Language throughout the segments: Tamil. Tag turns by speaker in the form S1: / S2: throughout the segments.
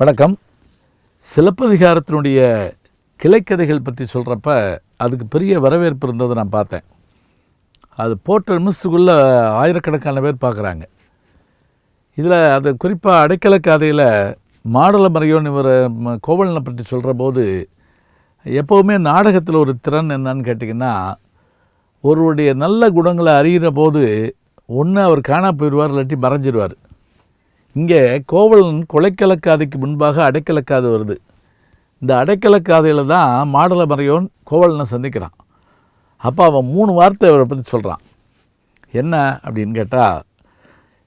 S1: வணக்கம். சிலப்பதிகாரத்தினுடைய கிளைக்கதைகள் பற்றி சொல்கிறப்ப அதுக்கு பெரிய வரவேற்பு இருந்ததை நான் பார்த்தேன். அது போட்ட நிமிஷத்துக்குள்ளே ஆயிரக்கணக்கான பேர் பார்க்குறாங்க. இதில் அது குறிப்பாக அடைக்கல கதையில் மாடல மறையோன் இவர் கோவலனை பற்றி சொல்கிற போது எப்போவுமே நாடகத்தில் ஒரு திறன் என்னன்னு கேட்டிங்கன்னா ஒருவருடைய நல்ல குணங்களை அறிகிற போது ஒன்று அவர் காணா போயிடுவார் இல்லாட்டி மறைஞ்சிடுவார் இங்கே கோவலன் கொலைக்கலக்காதைக்கு முன்பாக அடைக்கலக்காது வருது. இந்த அடைக்கலக்காதையில் தான் மாடலமறையோன் கோவலனை சந்திக்கிறான். அப்போ அவன் மூணு வார்த்தை அவரை பற்றி சொல்கிறான் என்ன அப்படின்னு கேட்டால்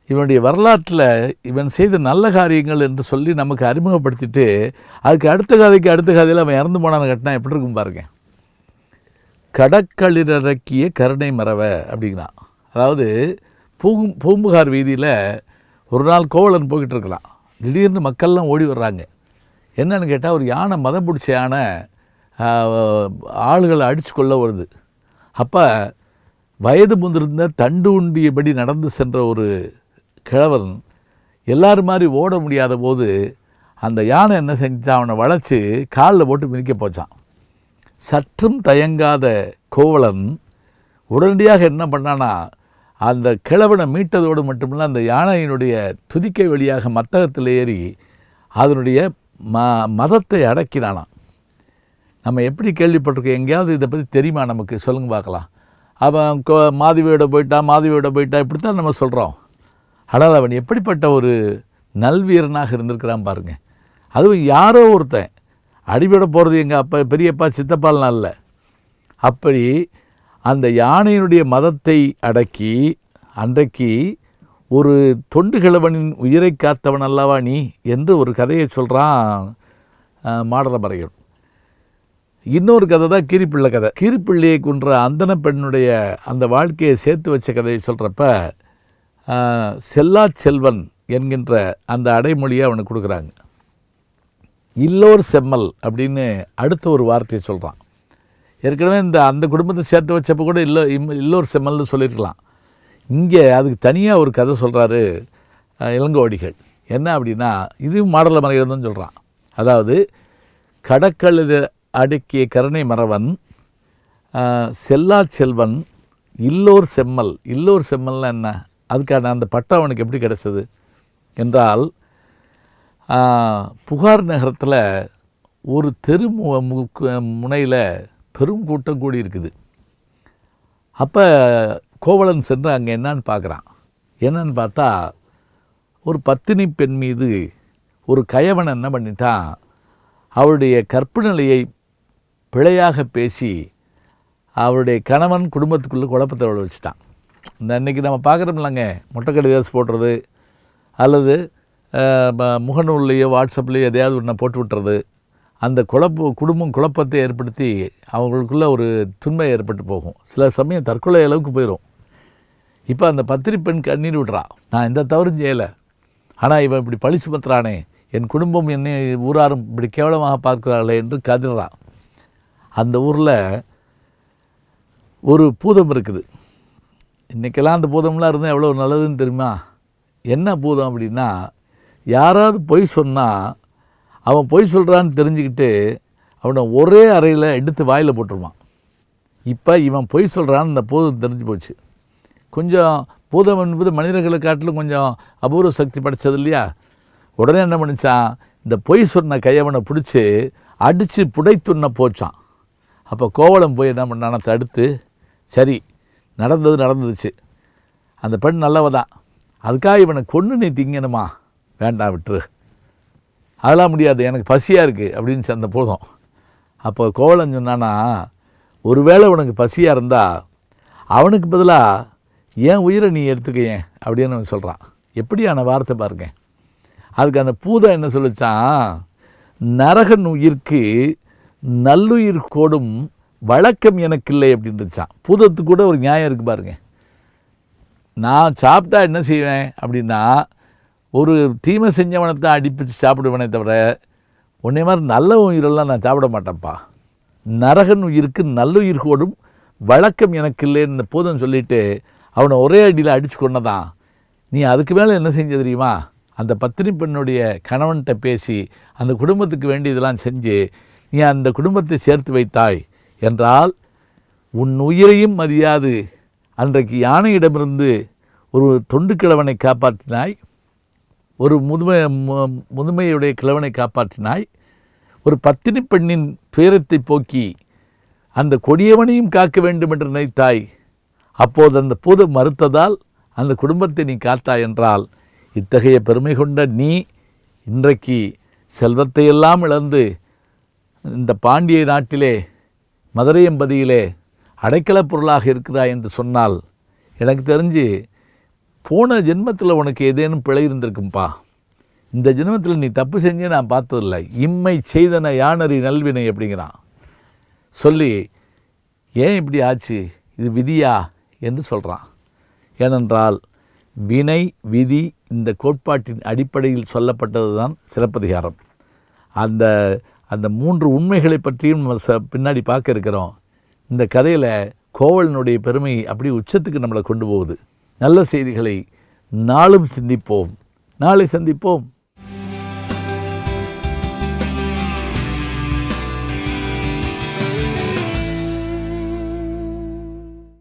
S1: இவனுடைய வரலாற்றில் இவன் செய்த நல்ல காரியங்கள் என்று சொல்லி நமக்கு அறிமுகப்படுத்திட்டு அதுக்கு அடுத்த கதைக்கு அடுத்த கதையில் அவன் இறந்து போனான்னு கட்டினா எப்படி இருக்கும் பாருங்க. கடற்களிரக்கிய கருணை மறவ அப்படிங்கிறான். அதாவது பூ பூம்புகார் வீதியில் ஒரு நாள் கோவலன் போய்கிட்டு இருக்கிறான் திடீர்னு மக்கள்லாம் ஓடி வர்றாங்க. என்னன்னு கேட்டால் ஒரு யானை மதம் பிடிச்ச யானை ஆளுகளை அடித்து கொள்ள வருது. அப்போ வயது முந்திருந்த தண்டு உண்டியபடி நடந்து சென்ற ஒரு கிழவன் எல்லாரும் மாதிரி ஓட முடியாத போது அந்த யானை என்ன செஞ்சான் அவனை வளைச்சி காலில் போட்டு மிதிக்க போச்சான் சற்றும் தயங்காத கோவலன் உடனடியாக என்ன பண்ணானா அந்த கிழவனை மீட்டதோடு மட்டுமில்ல அந்த யானையினுடைய துதிக்கை வழியாக மத்தகத்தில் ஏறி அதனுடைய ம மதத்தை அடக்கினானாம் நம்ம எப்படி கேள்விப்பட்டிருக்கோம்? எங்கேயாவது இதை பற்றி தெரியுமா நமக்கு? சொல்லுங்க பார்க்கலாம். அவன் கோ மாதவியோட போயிட்டான் மாதவியோட போயிட்டான் இப்படி தான் நம்ம சொல்கிறோம் ஆனால் அவன் எப்படிப்பட்ட ஒரு நல்வீரனாக இருந்திருக்கிறான் பாருங்க. அதுவும் யாரோ ஒருத்தன். அடிபட போகிறது எங்கள் அப்பா பெரியப்பா சித்தப்பாலாம் இல்லை. அப்படி அந்த யானையினுடைய மதத்தை அடக்கி அன்றைக்கு ஒரு தொண்டு கிழவனின் உயிரை காத்தவன் அல்லவா நீ என்று ஒரு கதையை சொல்கிறான் மாடலமறையன் இன்னொரு கதை தான் கீரிப்பிள்ளை கதை. கீரிப்பிள்ளையை கொன்ற அந்தன பெண்ணுடைய அந்த வாழ்க்கையை சேர்த்து வச்ச கதையை சொல்கிறப்ப செல்லா செல்வன் என்கின்ற அந்த அடைமொழியை அவனுக்கு கொடுக்குறாங்க. இல்லோர் செம்மல் அப்படின்னு அடுத்த ஒரு வார்த்தையை சொல்கிறான் ஏற்கனவே இந்த அந்த குடும்பத்தை சேர்த்து வச்சப்போ கூட இல்லை இம் இல்லோர் செம்மல்னு சொல்லியிருக்கலாம். இங்கே அதுக்கு தனியாக ஒரு கதை சொல்கிறாரு இளங்கோடிகள். என்ன அப்படின்னா இதுவும் மாடல மறைகிறதுன்னு சொல்கிறான் அதாவது கடற்கழில் அடுக்கிய கருணை மறவன் செல்லா செல்வன் இல்லோர் செம்மல். இல்லோர் செம்மல்னா என்ன? அதுக்கான அந்த பட்டம் அவனுக்கு எப்படி கிடைச்சது? என்றால் புகார் நகரத்தில் ஒரு தெரு மு- மு- முனையில் பெரும் கூட்டம் கூடி இருக்குது. அப்போ கோவலன் சென்று அங்கே என்னன்னு பார்க்குறான். என்னன்னு பார்த்தா ஒரு பத்தினி பெண் மீது ஒரு கயவன் என்ன பண்ணிட்டான் அவருடைய கற்பு நிலையை பிழையாக பேசி அவருடைய கணவன் குடும்பத்துக்குள்ளே குழப்பத்தை விழ வச்சுட்டான் இந்த அன்றைக்கி நம்ம பார்க்குறோம்லங்க முட்டைக்கடை ஏதாச்சும் போடுறது அல்லது முகநூல்லையோ வாட்ஸ்அப்லேயோ எதையாவது ஒன்றை போட்டு விட்டுறது அந்த குழப்ப குடும்பம் குழப்பத்தை ஏற்படுத்தி அவங்களுக்குள்ளே ஒரு துன்மை ஏற்பட்டு போகும். சில சமயம் தற்கொலை அளவுக்கு போயிடும் இப்போ அந்த பத்திரி பெண் கண்ணீர் விடுறா. நான் எந்த தவறும் செய்யலை. ஆனால் இவன் இப்படி பழி சுமத்துறானே. என் குடும்பம் என்னை ஊராரும் இப்படி கேவலமாக பார்க்கிறாளே என்று கதறான் அந்த ஊரில் ஒரு பூதம் இருக்குது. இன்றைக்கெல்லாம் அந்த பூதம்லாம் இருந்தால் எவ்வளோ நல்லதுன்னு தெரியுமா? என்ன பூதம் அப்படின்னா யாராவது பொய் சொன்னால் அவன் பொய் சொல்கிறான்னு தெரிஞ்சுக்கிட்டு அவனை ஒரே அறையில் எடுத்து வாயில் போட்டுருவான். இப்போ இவன் பொய் சொல்கிறான்னு இந்த பூதம் தெரிஞ்சு போச்சு. கொஞ்சம் பூதம் என்பது மனிதர்களை காட்டிலும் கொஞ்சம் அபூர்வ சக்தி படைச்சது இல்லையா? உடனே என்ன பண்ணிச்சான்? இந்த பொய் சொன்ன கையவனை பிடிச்சி அடித்து புடைத்துண்ண போச்சான். அப்போ கோவலம் போய் என்ன பண்ணான? தடுத்து சரி நடந்தது நடந்துச்சு அந்த பெண் நல்லவ தான் அதுக்காக இவனை கொன்று நீ திங்கணுமா? வேண்டாம் விட்டுரு. அதெல்லாம் முடியாது எனக்கு பசியாக இருக்குது அப்படின்னு அந்த போதும். அப்போ கோவலன் சொன்னான்னா ஒருவேளை உனக்கு பசியாக இருந்தால் அவனுக்கு பதிலாக ஏன் உயிரை நீ எடுத்துக்க ஏன் அப்படின்னு அவன் சொல்கிறான் எப்படியான வார்த்தை பாருங்க. அதுக்கு அந்த பூதம் என்ன சொல்லிச்சான்? நரகன் உயிர்க்கு நல்லுயிர் கோடும் வழக்கம் எனக்கு இல்லை அப்படின்னுச்சான் பூதத்துக்கு கூட ஒரு நியாயம் இருக்குது பாருங்க. நான் சாப்பிட்டா என்ன செய்வேன்? அப்படின்னா ஒரு தீமை செஞ்சவனை தான் அடிப்பிச்சு சாப்பிடுவேனே தவிர உன்னை மாதிரி நல்ல உயிரெல்லாம் நான் சாப்பிட மாட்டேன்ப்பா. நரகன் உயிருக்கு நல்லுயிர் கோடும் வழக்கம் எனக்கு இல்லைன்னு இந்த போதும் சொல்லிவிட்டு அவனை ஒரே அடியில் அடித்து கொண்டதான் நீ அதுக்கு மேலே என்ன செஞ்ச தெரியுமா? அந்த பத்தினி பெண்ணுடைய கணவன்கிட்ட பேசி அந்த குடும்பத்துக்கு வேண்டியதெல்லாம் செஞ்சு நீ அந்த குடும்பத்தை சேர்த்து வைத்தாய் என்றால் உன் உயிரையும் மதியாது. அன்றைக்கு யானையிடமிருந்து ஒரு தொண்டு கிழவனை காப்பாற்றினாய். ஒரு முதுமை மு- முதுமையுடைய கிழவனை காப்பாற்றினாய். ஒரு பத்தினி பெண்ணின் துயரத்தை போக்கி அந்த கொடியவனையும் காக்க வேண்டும் என்று நினைத்தாய். அப்போது அந்த பூத மறுத்ததால் அந்த குடும்பத்தை நீ காத்தாய் என்றால் இத்தகைய பெருமை கொண்ட நீ இன்றைக்கு செல்வத்தையெல்லாம் இழந்து இந்த பாண்டிய நாட்டிலே மதுரையம்பதியிலே அடைக்கலப் பொருளாக இருக்கிறாய் என்று சொன்னால் எனக்கு தெரிஞ்சு போன ஜென்மத்தில் உனக்கு ஏதேனும் பிழை இருந்திருக்கும்பா? இந்த ஜென்மத்தில் நீ தப்பு செஞ்சு நான் பார்த்ததில்லை. இம்மை செய்தன யானரி நல்வினை அப்படிங்கிறான். சொல்லி ஏன் இப்படி ஆச்சு? இது விதியா? என்று சொல்கிறான் ஏனென்றால் வினை விதி இந்த கோட்பாட்டின் அடிப்படையில் சொல்லப்பட்டது தான் சிறப்பதிகாரம். அந்த அந்த மூன்று உண்மைகளை பற்றியும் நம்ம ச பின்னாடி பார்க்க இருக்கிறோம். இந்த கதையில் கோவலனுடைய பெருமை அப்படி உச்சத்துக்கு நம்மளை கொண்டு போகுது. நல்ல செய்திகளை நாளும் சிந்திப்போம். நாளை சந்திப்போம்.